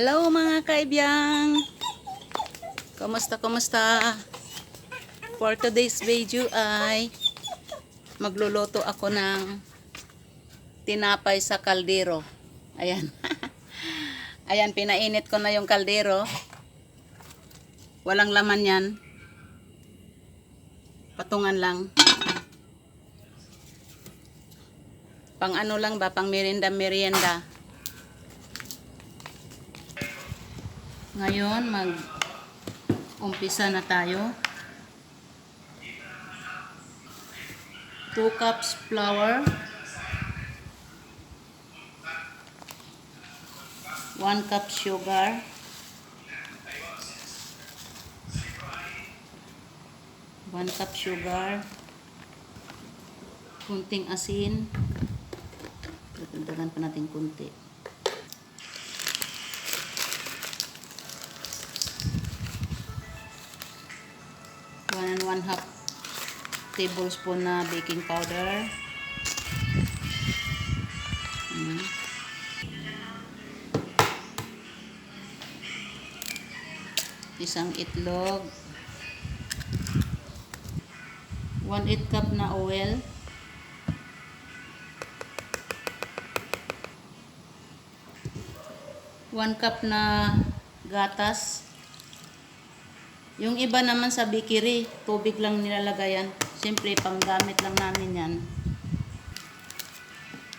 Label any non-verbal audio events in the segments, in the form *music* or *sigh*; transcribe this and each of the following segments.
Hello mga kaibiyang! Kumusta, kumusta? For today's video ay magluluto ako ng tinapay sa kaldero. Ayan. *laughs* Ayan, pinainit ko na yung kaldero. Walang laman yan. Patungan lang. Pang ano lang ba? Pang merienda-merienda. Ngayon, mag umpisa na tayo. 2 cups flour. 1 cup sugar. 1 cup sugar. Kunting asin. Dagdagan pa natin kunti. One and one half tablespoon na baking powder. Mm. Isang itlog. 1 8 cup na oil. One cup na gatas. Yung iba naman sa bikiri, tubig lang nilalagayan. Siyempre, panggamit lang namin yan.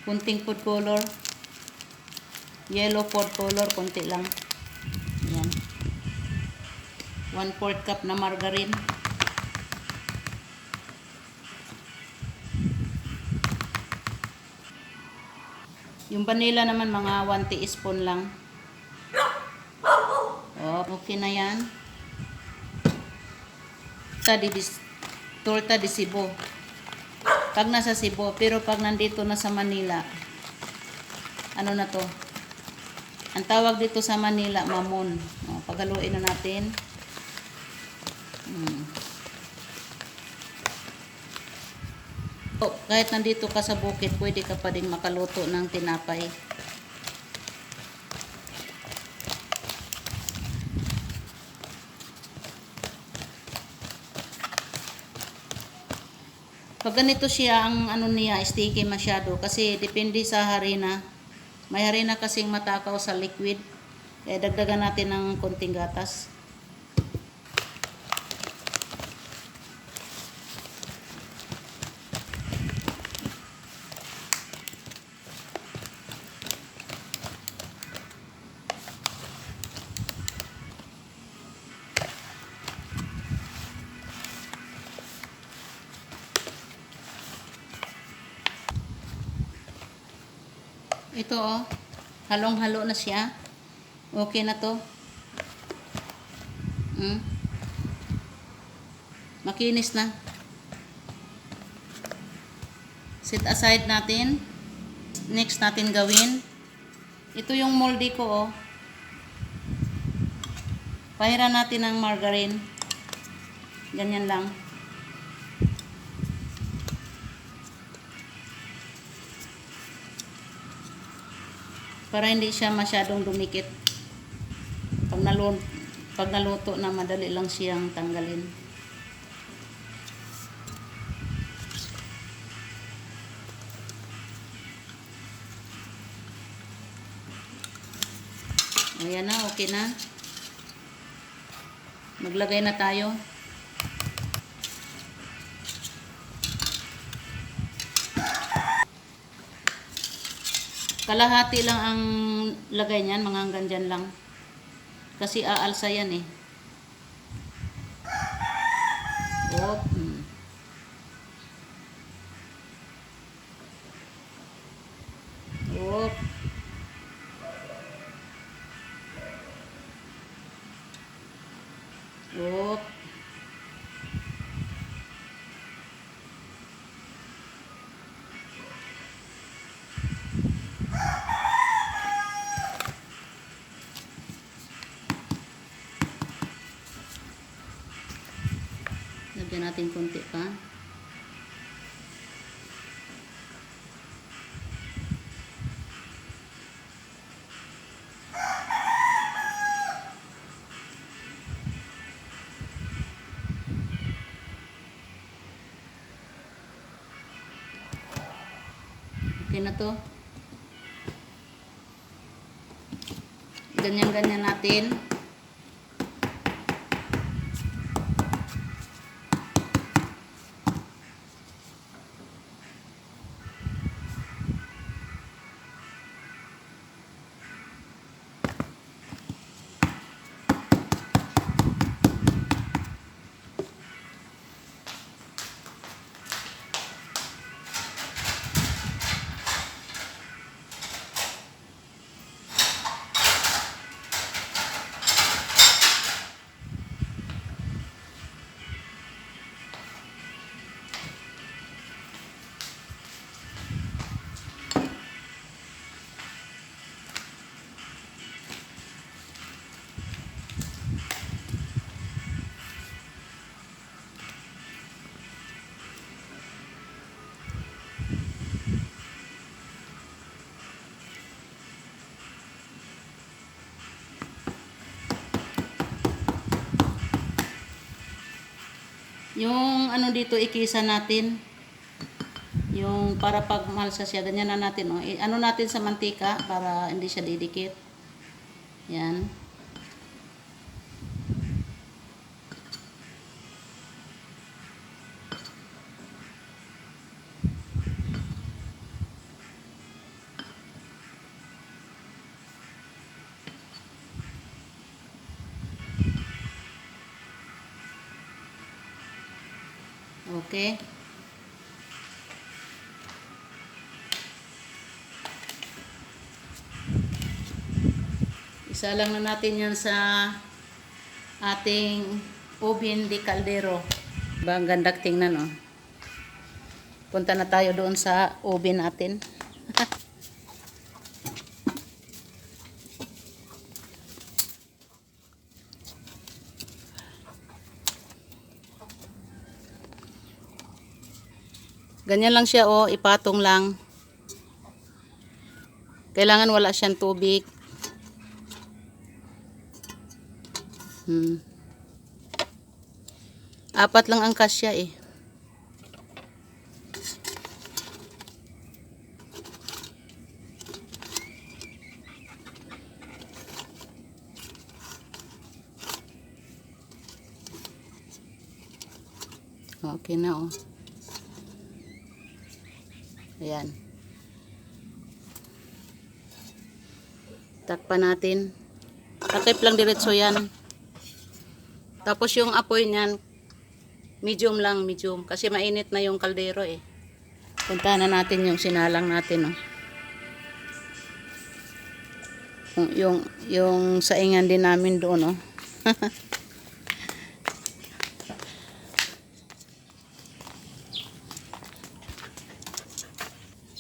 Kunting food color. Yellow food color, kunti lang. Yan. 1 4 cup na margarine. Yung vanilla naman mga 1 teaspoon lang. Oh, okay na yan torta di, torta di Cebu. Pag nasa Cebu, pero pag nandito na sa Manila, ano na to? Ang tawag dito sa Manila, mamon. O, paghaluin na natin. Hmm. O, kahit nandito ka sa bukid, pwede ka pa din makaluto ng tinapay. Pag ganito siya, ang ano niya, sticky masyado. Kasi depende sa harina. May harina kasing matakaw sa liquid. Kaya dagdagan natin ng konting gatas. Ito oh. Halong-halo na siya. Okay na to. Hmm? Makinis na. Set aside natin. Next natin gawin. Ito yung moldy ko oh. Pahiran natin ng margarine. Ganyan lang. Para hindi siya masyadong dumikit. Pag naluto, pag naluto na madali lang siyang tanggalin. Ayan na, okay na. Maglagay na tayo. Kalahati lang ang lagay niyan, mga hanggang dyan lang. Kasi aalsa yan eh. Oh. Natin konti pa. Okay na to. Ganyan-ganyan natin. Yung ano dito ikisa natin. Yung para pag siya, ganyan na natin. Oh. I- ano natin sa mantika para hindi siya didikit. Yan. Okay. Isa lang na natin yan sa ating ubin de caldero. Ba, ang ganda tingnan, oh. Punta na tayo doon sa ubin natin. Ganyan lang siya, oh. Ipatong lang. Kailangan wala siyang tubig. Hmm. Apat lang ang kasya eh. Okay na oh. Ayan. Takpan natin. Takip lang diretso yan. Tapos yung apoy niyan, medium lang, medium. Kasi mainit na yung kaldero eh. Punta na natin yung sinalang natin. Oh. Yung, yung, saingan din namin doon. Oh. *laughs*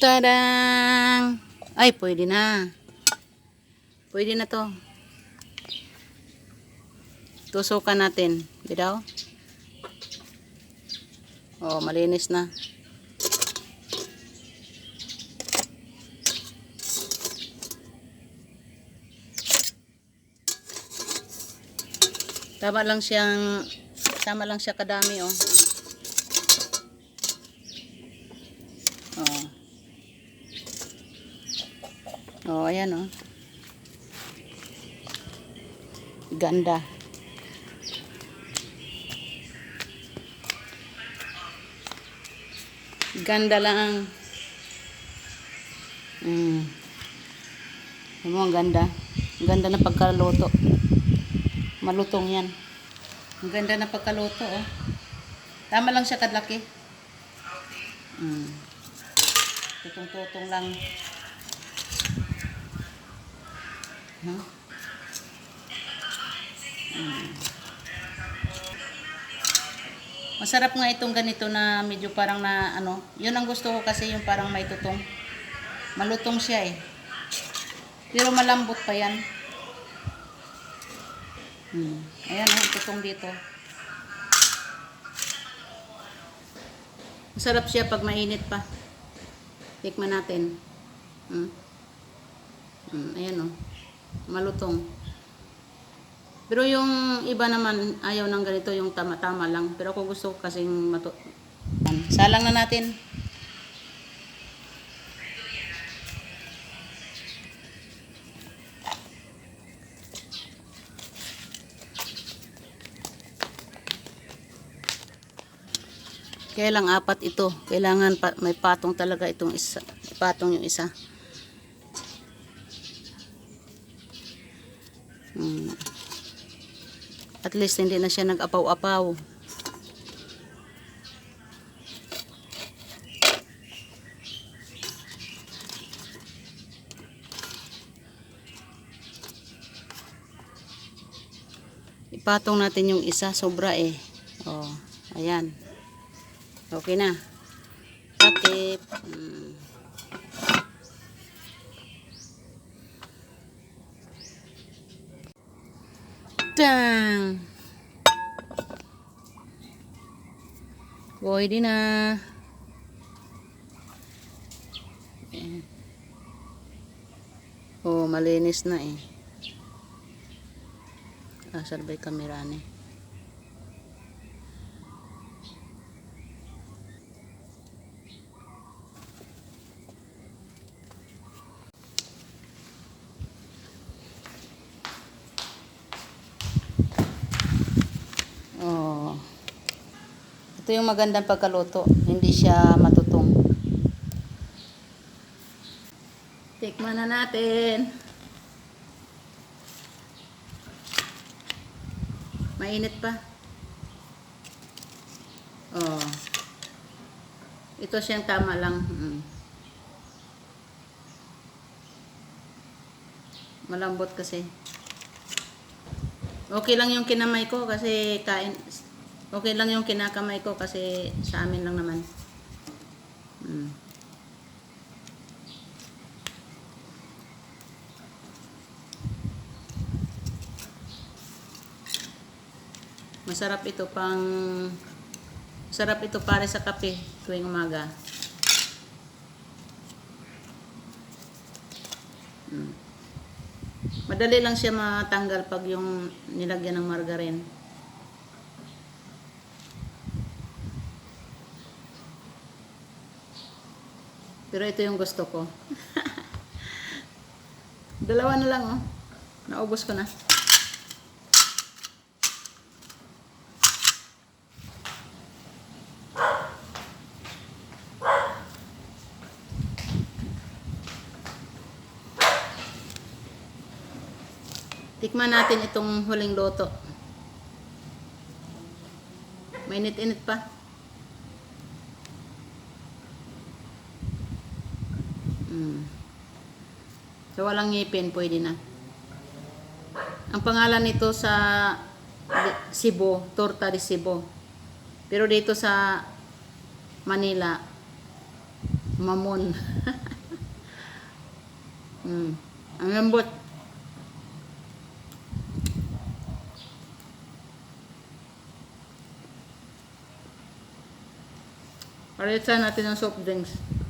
Tadang! Ay, pwede na. Pwede na to. Tusukan natin. Bidaw. Oh, malinis na. Tama lang siyang tama lang siya kadami. Oh. Oh, ayan oh. Ganda. Ganda lang. Mm. Ano ang ganda? Ang ganda na pagkaluto. Malutong yan. Ang ganda na pagkaluto, oh. Tama lang siya kadlaki. Mm. Tutong-tutong lang. Masarap nga itong ganito na medyo parang na ano, yun ang gusto ko kasi yung parang may tutong. Malutong siya eh. Pero malambot pa yan. Hmm. Ayan oh, tutong dito. Masarap siya pag mainit pa. Tikman natin. Hmm. Hmm, ayan oh malutong. Pero yung iba naman ayaw ng ganito yung tama-tama lang. Pero ako gusto kasing matu... Salang na natin. Kaya lang apat ito. Kailangan pa, may patong talaga itong isa. Patong yung isa. At least hindi na siya nag-apaw-apaw. Ipatong natin yung isa, sobra eh. Oh, ayan. Okay na. Takip. Hmm. Tang. Pwede na. Oh, malinis na eh. Asal ba yung kamera ni? Ito yung magandang pagkaluto. Hindi siya matutong. Tikman na natin. Mainit pa. Oh. Ito siyang tama lang. Mm. Malambot kasi. Okay lang yung kinamay ko kasi kain okay lang yung kinakamay ko kasi sa amin lang naman. Mm. Masarap ito pang Masarap ito para sa kape tuwing umaga. Mm. Madali lang siya matanggal pag yung nilagyan ng margarine. Pero ito yung gusto ko. *laughs* Dalawa na lang oh. Naubos ko na. Tikman natin itong huling loto. Mainit-init pa. Mm. So, walang ngipin, pwede na. Ang pangalan nito sa Cebu, Torta de Cebu. Pero dito sa Manila, Mamon. *laughs* mm. Ang lambot. Palitan natin ng soft drinks.